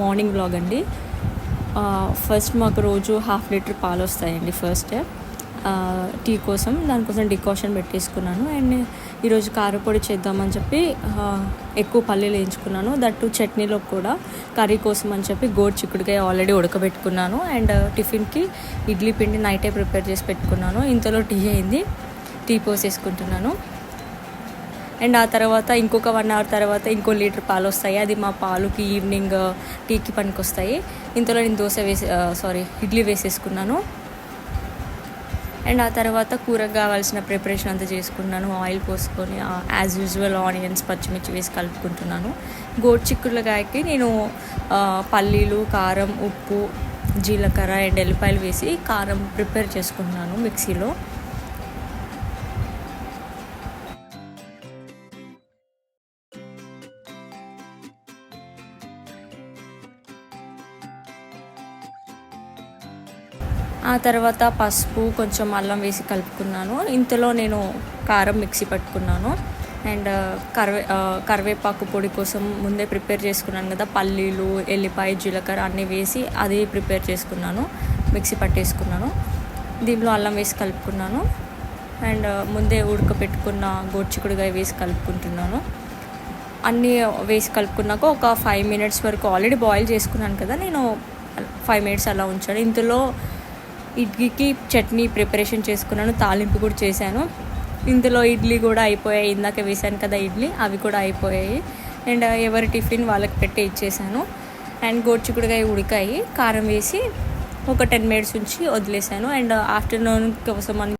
Morning blog అండి. First మాకు రోజు హాఫ్ లీటర్ పాలు వస్తాయండి ఫస్ట్. టీ కోసం దానికోసం డికాషన్ పెట్టేసుకున్నాను. అండ్ ఈరోజు కారపొడి చేద్దామని చెప్పి ఎక్కువ పల్లీలు వేయించుకున్నాను. దట్టు చట్నీలో కూడా కర్రీ కోసం అని చెప్పి గోడు చిక్కుడుకాయ ఆల్రెడీ ఉడకబెట్టుకున్నాను. అండ్ టిఫిన్కి ఇడ్లీ పిండి నైటే ప్రిపేర్ చేసి పెట్టుకున్నాను. ఇంతలో టీ అయింది. టీ పోసేసుకుంటున్నాను. అండ్ ఆ తర్వాత ఇంకొక వన్ అవర్ తర్వాత ఇంకో లీటర్ పాలు వస్తాయి. అది మా పాలుకి ఈవినింగ్ టీకి uh, పనికి వస్తాయి ఇంతలో నేను దోశ వేసి సారీ uh, ఇడ్లీ వేసేసుకున్నాను. అండ్ ఆ తర్వాత కూరకు కావాల్సిన ప్రిపరేషన్ అంతా చేసుకున్నాను. ఆయిల్ పోసుకొని యాజ్ యూజువల్ ఆనియన్స్ పచ్చిమిర్చి వేసి కలుపుకుంటున్నాను. గోడు చిక్కుడుకాయకి నేను uh, పల్లీలు కారం ఉప్పు జీలకర్ర అండ్ ఎల్లిపాయలు వేసి కారం ప్రిపేర్ చేసుకున్నాను మిక్సీలో. ఆ తర్వాత పసుపు కొంచెం అల్లం వేసి కలుపుకున్నాను. ఇంతలో నేను కారం మిక్సీ పట్టుకున్నాను. అండ్ కరివే కరివేపాకు పొడి కోసం ముందే ప్రిపేర్ చేసుకున్నాను కదా పల్లీలు ఎల్లిపాయ జీలకర్ర అన్నీ వేసి అది ప్రిపేర్ చేసుకున్నాను. మిక్సీ పట్టేసుకున్నాను. దీంట్లో అల్లం వేసి కలుపుకున్నాను. అండ్ ముందే ఉడకపెట్టుకున్న గోడ్చికుడుగా వేసి కలుపుకుంటున్నాను. అన్నీ వేసి కలుపుకున్నాక ఒక ఫైవ్ మినిట్స్ వరకు ఆల్రెడీ బాయిల్ చేసుకున్నాను కదా నేను ఫైవ్ మినిట్స్ అలా ఉంచాను. ఇందులో ఇడ్లీకి చట్నీ ప్రిపరేషన్ చేసుకున్నాను తాలింపు కూడా చేశాను. ఇందులో ఇడ్లీ కూడా అయిపోయాయి. ఇందాక వేశాను కదా ఇడ్లీ అవి కూడా అయిపోయాయి. అండ్ ఎవరి టిఫిన్ వాళ్ళకి పెట్టి ఇచ్చేసాను అండ్ గోడ్చికుడుగా ఉడికాయి. కారం వేసి ఒక టెన్ మినిట్స్ ఉంచి వదిలేసాను అండ్ ఆఫ్టర్నూన్ కోసం అని